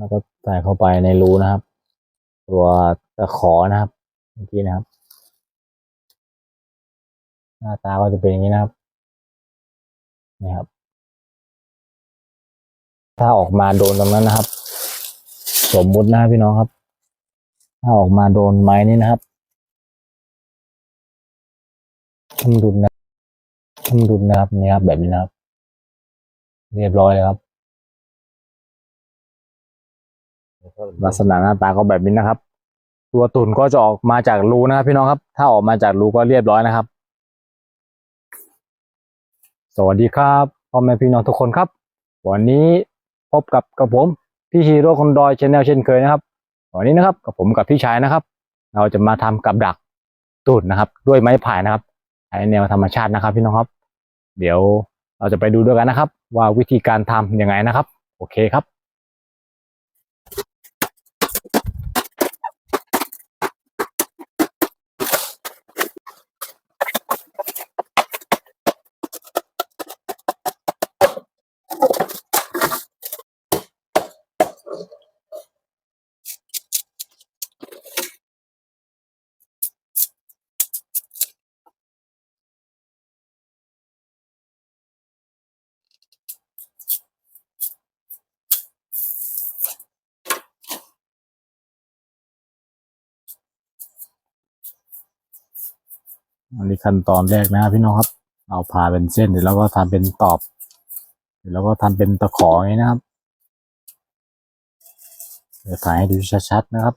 แล้วก็ใส่เข้าไปในรูนะครับ ตัวตะขอนะครับเมื่อกี้นะครับ หน้าตาก็จะเป็นอย่างนี้นะครับนี่ครับ ถ้าออกมาโดนตรงนั้นนะครับ สมมุตินะพี่น้องครับ ถ้าออกมาโดนไม้นี่นะครับทำดุลนะทำดุลนะครับนี่ครับแบบนี้นะครับ เรียบร้อยเลยครับ ลักษณะหน้าตาก็แบบนี้นะครับ ตัวตุ่นก็จะออกมาจากรูนะครับ พี่น้องครับ ถ้าออกมาจากรูก็เรียบร้อยนะครับ สวัสดีครับพ่อแม่พี่น้องทุกคนครับ วันนี้พบกับกับผมพี่ฮีโร่คนดอยชแนลเช่นเคยนะครับ วันนี้นะครับกับผมกับพี่ชายนะครับ เราจะมาทำกับดักตุ่นนะครับ ด้วยไม้ไผ่นะครับใช้แนวธรรมชาตินะครับ พี่น้องครับ เดี๋ยวเราจะไปดูด้วยกันนะครับ ว่าวิธีการทำยังไงนะครับ โอเคครับ อันนี้ขั้นตอนแรกนะครับพี่น้องครับ เอาผ่าเป็นเส้นเดี๋ยวเราก็ทำเป็นตอบ เดี๋ยวเราก็ทำเป็นตะขออย่างนี้นะครับ เดี๋ยวถ่ายให้ดูชัดๆนะครับ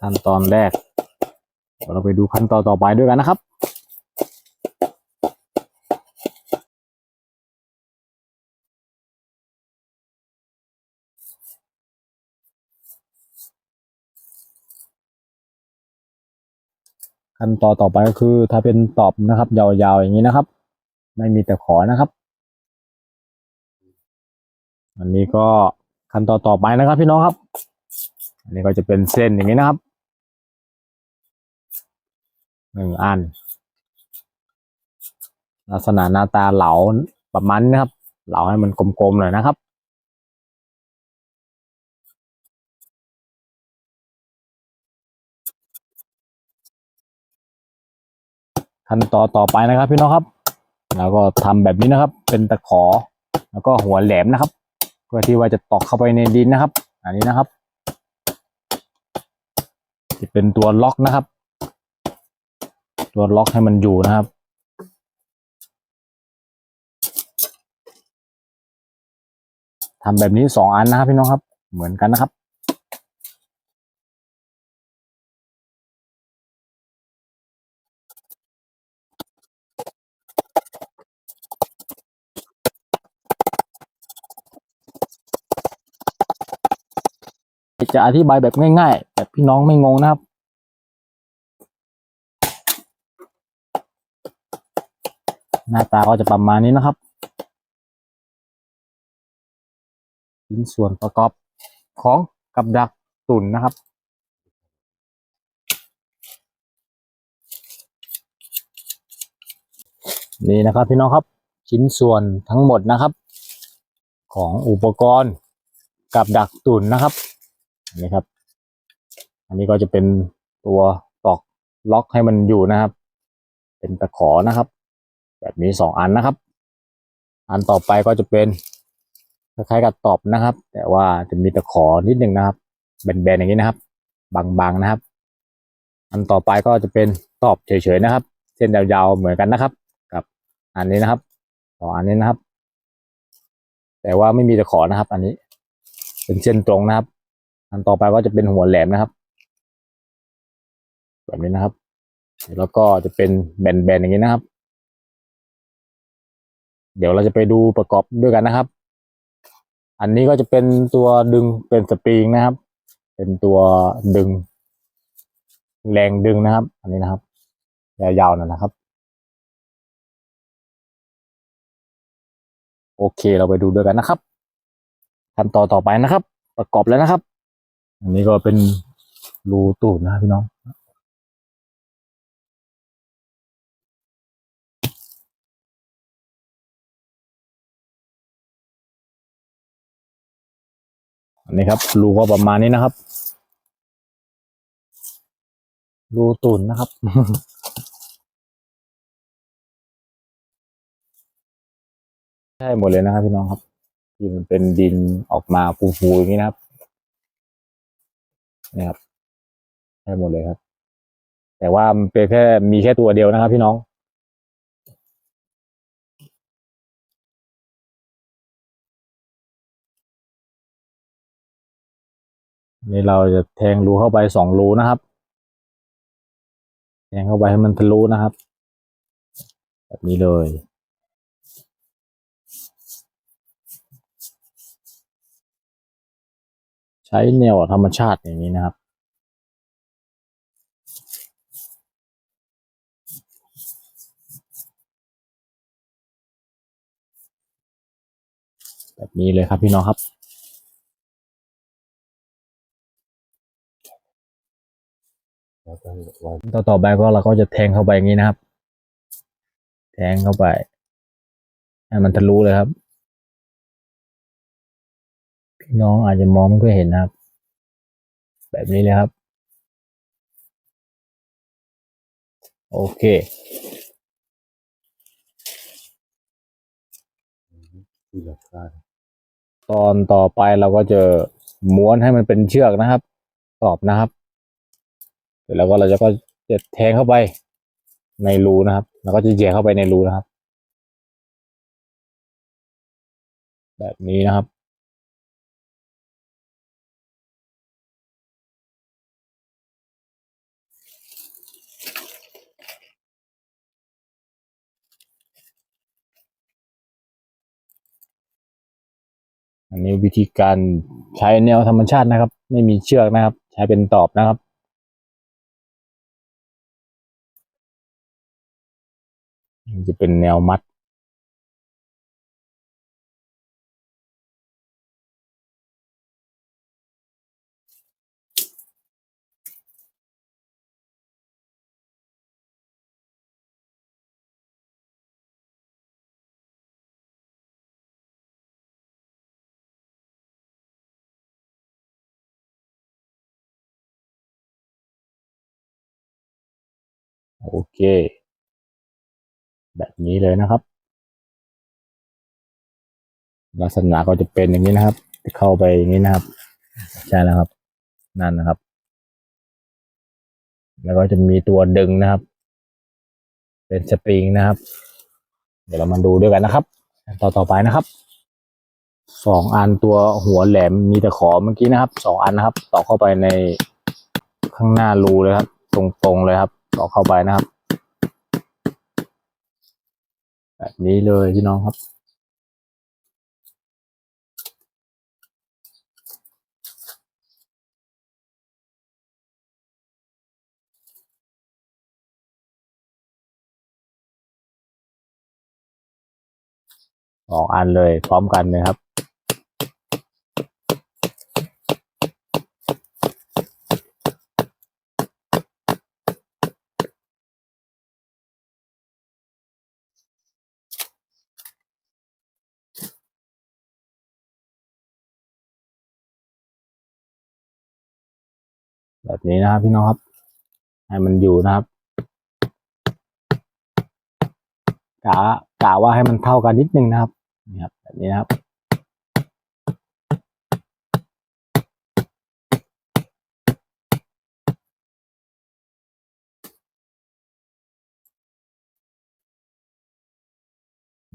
ขั้นตอนแรก เดี๋ยวเราไปดูขั้นตอนต่อไปด้วยกันนะครับขั้นตอนต่อไปก็คือถ้าเป็นตอบนะครับ ยาวๆอย่างนี้นะครับ ไม่มีแต่ขอนะครับ อันนี้ก็ขั้นตอนต่อไปนะครับพี่น้องครับ อันนี้ก็จะเป็นเส้นอย่างนี้นะครับ หนึ่งอัน ลักษณะหน้าตาเหลาประมาณนี้นะครับ เหลาให้มันกลมๆหน่อยนะครับขั้นตอนต่อไปนะครับพี่น้องครับ แล้วก็ทำแบบนี้นะครับ เป็นตะขอ แล้วก็หัวแหลมนะครับ เพื่อที่ว่าจะตอกเข้าไปในดินนะครับ อันนี้นะครับจะเป็นตัวล็อกนะครับ ตัวล็อกให้มันอยู่นะครับ ทำแบบนี้สองอันนะครับพี่น้องครับ เหมือนกันนะครับจะอธิบายแบบง่าย ๆ แบบพี่น้องไม่งงนะครับ หน้าตาก็จะประมาณนี้นะครับชิ้นส่วนประกอบของกับดักตุ่นนะครับ นี่นะครับพี่น้องครับชิ้นส่วนทั้งหมดนะครับ ของอุปกรณ์กับดักตุ่นนะครับอันนี้ครับ อันนี้ก็จะเป็นตัวตอกล็อกให้มันอยู่นะครับ เป็นตะขอนะครับ แบบนี้สองอันนะครับ อันต่อไปก็จะเป็นคล้ายๆกับตอบนะครับ แต่ว่าจะมีตะขอนิดหนึ่งนะครับแบนๆอย่างนี้นะครับ บางๆนะครับ อันต่อไปก็จะเป็นตอบเฉยๆนะครับ เส้นยาวๆเหมือนกันนะครับ กับอันนี้นะครับสองอันนี้นะครับ แต่ว่าไม่มีตะขอนะครับ อันนี้ เป็นเส้นตรงนะครับ อันต่อไปก็จะเป็นหัวแหลมนะครับ แบบนี้นะครับ แล้วก็จะเป็นแบนๆอย่างนี้นะครับ เดี๋ยวเราจะไปดูประกอบด้วยกันนะครับ อันนี้ก็จะเป็นตัวดึงเป็นสปริงนะครับ เป็นตัวดึง แรงดึงนะครับ อันนี้นะครับยาวๆหน่อยนะครับ โอเคเราไปดูด้วยกันนะครับขั้นตอนต่อไปนะครับ ประกอบแล้วนะครับ อันนี้ก็เป็นรูตูดนะพี่น้อง นนี้ครับรูก็ประมาณนี้นะครับ รูตูนนะครับใช่หมดเลยนะครับพี่น้องครับ ที่มันเป็นดินออกมาฟูๆอย่างนี้นะครับนี่ครับใช่หมดเลยครับ แต่ว่ามันเป็นแค่มีแค่ตัวเดียวนะครับพี่น้อง นี่เราจะแทงรูเข้าไปสองรูนะครับ แทงเข้าไปให้มันทะลุนะครับ แบบนี้เลยใช้แนวธรรมชาติอย่างนี้นะครับ แบบนี้เลยครับพี่น้องครับ ต่อต่อไปก็เราก็จะแทงเข้าไปอย่างนี้นะครับ แทงเข้าไปให้มันทะลุเลยครับ พี่น้องอาจจะมองไม่ค่อยเห็นนะครับ แบบนี้เลยครับ โอเคตอนต่อไปเราก็จะม้วนให้มันเป็นเชือกนะครับ ตอบนะครับ เสร็จแล้วก็เราจะก็จะแทงเข้าไปในรูนะครับ แล้วก็จะแย่เข้าไปในรูนะครับ แบบนี้นะครับอันนี้วิธีการใช้แนวธรรมชาตินะครับ ไม่มีเชือกนะครับ ใช้เป็นตอบนะครับ จะเป็นแนวมัดโอเค แบบนี้เลยนะครับ ลักษณะก็จะเป็นอย่างนี้นะครับเข้าไปอย่างนี้นะครับ ใช่แล้วครับ นั่นนะครับ แล้วก็จะมีตัวดึงนะครับ เป็นสปริงนะครับ เดี๋ยวเรามาดูด้วยกันนะครับ ต่อต่อไปนะครับสองอันตัวหัวแหลมมีแต่ขอเมื่อกี้นะครับสองอันนะครับ ต่อเข้าไปในข้างหน้ารูเลยครับ ตรงๆเลยครับ ต่อเข้าไปนะครับ แบบนี้เลยพี่น้องครับสองอันเลยพร้อมกันเลยครับ แบบนี้นะครับพี่น้องครับ ให้มันอยู่นะครับกะกะว่าให้มันเท่ากันนิดนึงนะครับนี่ครับแบบนี้นะครับ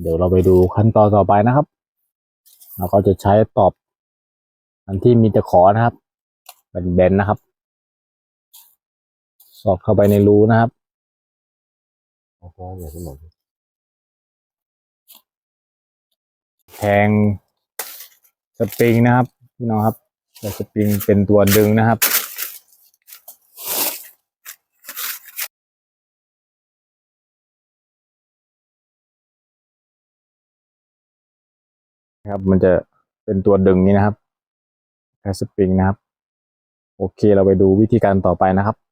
เดี๋ยวเราไปดูขั้นตอนต่อไปนะครับเราก็จะใช้ตอบอันที่มีตะขอนะครับเป็นเบนๆนะครับ สอดเข้าไปในรูนะครับแทงสปริงนะครับพี่น้องครับแต่สปริงเป็นตัวดึงนะครับครับมันจะเป็นตัวดึงนี้นะครับแค่สปริงนะครับ โอเคเราไปดูวิธีการต่อไปนะครับ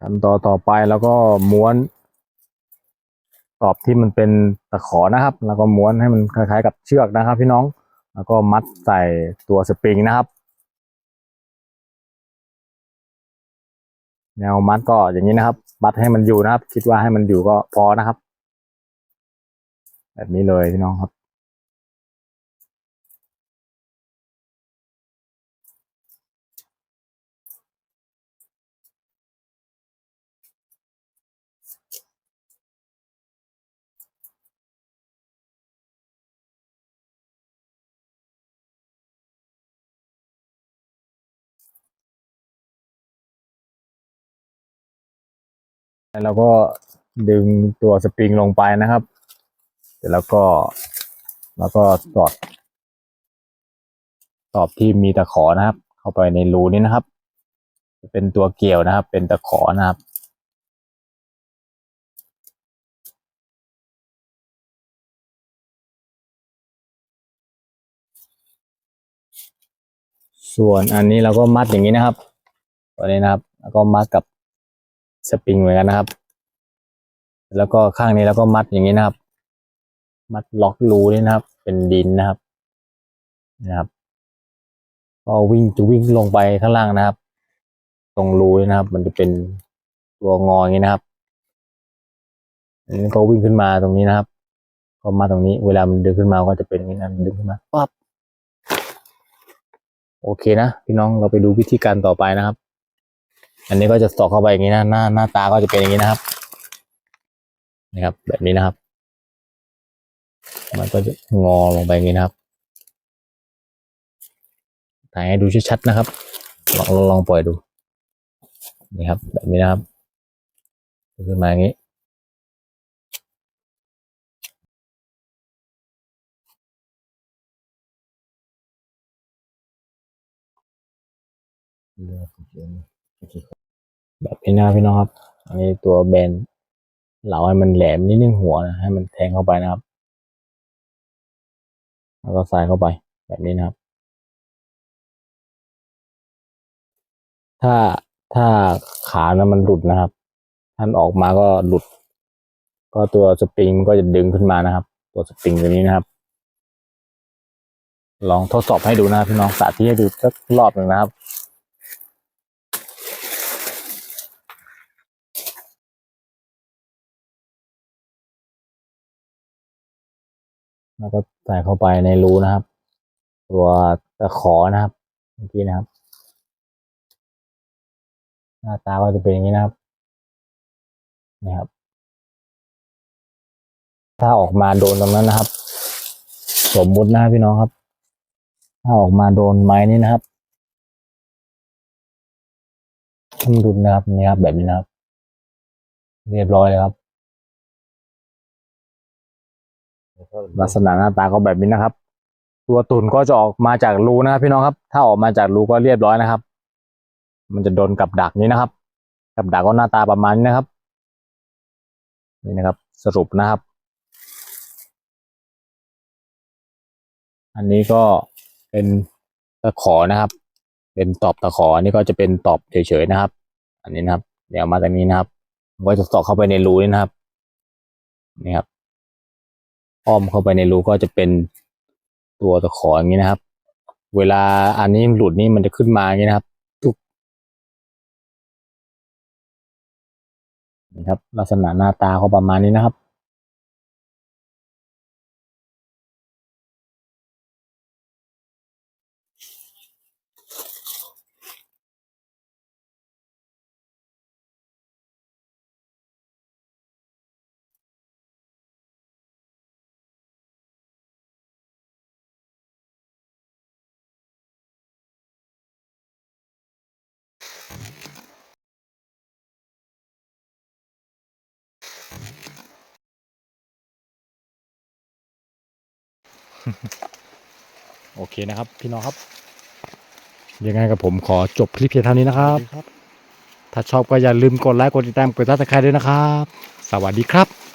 ขั้นตอนต่อไปแล้วก็ม้วน ตอบที่มันเป็นตะขอนะครับ แล้วก็ม้วนให้มันคล้ายๆ กับเชือกนะครับ พี่น้อง แล้วก็มัดใส่ตัวสปริงนะครับ แนวมัดก็อย่างนี้นะครับ มัดให้มันอยู่นะครับ คิดว่าให้มันอยู่ก็พอนะครับ แบบนี้เลยพี่น้องครับ แล้วก็ดึงตัวสปริงลงไปนะครับ เสร็จแล้วก็แล้วก็สอดตอบที่มีตะขอนะครับ เข้าไปในรูนี้นะครับจะเป็นตัวเกี่ยวนะครับ เป็นตะขอนะครับส่วนอันนี้เราก็มัดอย่างนี้นะครับตัวนี้นะครับ แล้วก็มัดกับ สปริงเหมือนกันนะครับ แล้วก็ข้างนี้เราก็มัดอย่างนี้นะครับ มัดล็อกรูนี่นะครับ เป็นดินนะครับนะครับก็วิ่งจะวิ่งลงไปข้างล่างนะครับ ตรงรูนี่นะครับ มันจะเป็นตัวงออย่างนี้นะครับอันนี้ก็วิ่งขึ้นมาตรงนี้นะครับ ก็มาตรงนี้ เวลามันดึงขึ้นมาก็จะเป็นอย่างนี้นะดึงขึ้นมาปั๊บโอเคนะพี่น้องเราไปดูวิธีการต่อไปนะครับ อันนี้ก็จะสอดเข้าไปอย่างนี้นะหน้าหน้าตาก็จะเป็นอย่างนี้นะครับนะครับ แบบนี้นะครับ มันก็จะงอลงไปอย่างนี้นะครับถ่ายให้ดูชัดๆนะครับ ลองลองลองปล่อยดูนี่ครับ แบบนี้นะครับขึ้นมาอย่างนี้ แบบนี้นะพี่น้องครับ อันนี้ตัวแบนเหลาให้มันแหลมนิดนึงหัวนะให้มันแทงเข้าไปนะครับ แล้วก็ใส่เข้าไปแบบนี้นะครับ ถ้าถ้าขานะมันหลุดนะครับท่านออกมาก็หลุด ก็ตัวสปริงมันก็จะดึงขึ้นมานะครับ ตัวสปริงตัวนี้นะครับ ลองทดสอบให้ดูนะพี่น้องสาธิตให้ดูสักรอบหนึ่งนะครับ แล้วก็ใส่เข้าไปในรูนะครับ ตัวตะขอนะครับเมื่อกี้นะครับ หน้าตาก็จะเป็นอย่างนี้นะครับนี่ครับ ถ้าออกมาโดนตรงนั้นนะครับ สมมุตินะพี่น้องครับ ถ้าออกมาโดนไม้นี่นะครับทำดุนะครับนี่ครับแบบนี้นะครับ เรียบร้อยเลยครับ ลักษณะหน้าตาก็แบบนี้นะครับ ตัวตุ่นก็จะออกมาจากรูนะครับ พี่น้องครับ ถ้าออกมาจากรูก็เรียบร้อยนะครับ มันจะโดนกับดักนี้นะครับ กับดักก็หน้าตาประมาณนี้นะครับ นี่นะครับ สรุปนะครับ อันนี้ก็เป็นตะขอนะครับ เป็นตอบตะขออันนี้ก็จะเป็นตอบเฉยๆนะครับ อันนี้นะครับ เดี๋ยวมาตรงนี้นะครับมก็จะสอดเข้าไปในรูนี่นะครับ นี่ครับ อ้อมเข้าไปในรูก็จะเป็นตัวตะขออย่างนี้นะครับ เวลาอันนี้หลุดนี่มันจะขึ้นมาอย่างนี้นะครับทุกนี่ครับ ลักษณะหน้าตาเขาประมาณนี้นะครับ โอเคนะครับ พี่น้องครับ ยังไงกับผมขอจบคลิปเพียงเท่านี้นะครับ ถ้าชอบก็อย่าลืมกดไลค์กดติดตามกดซับสไครต์ด้วยนะครับ สวัสดีครับ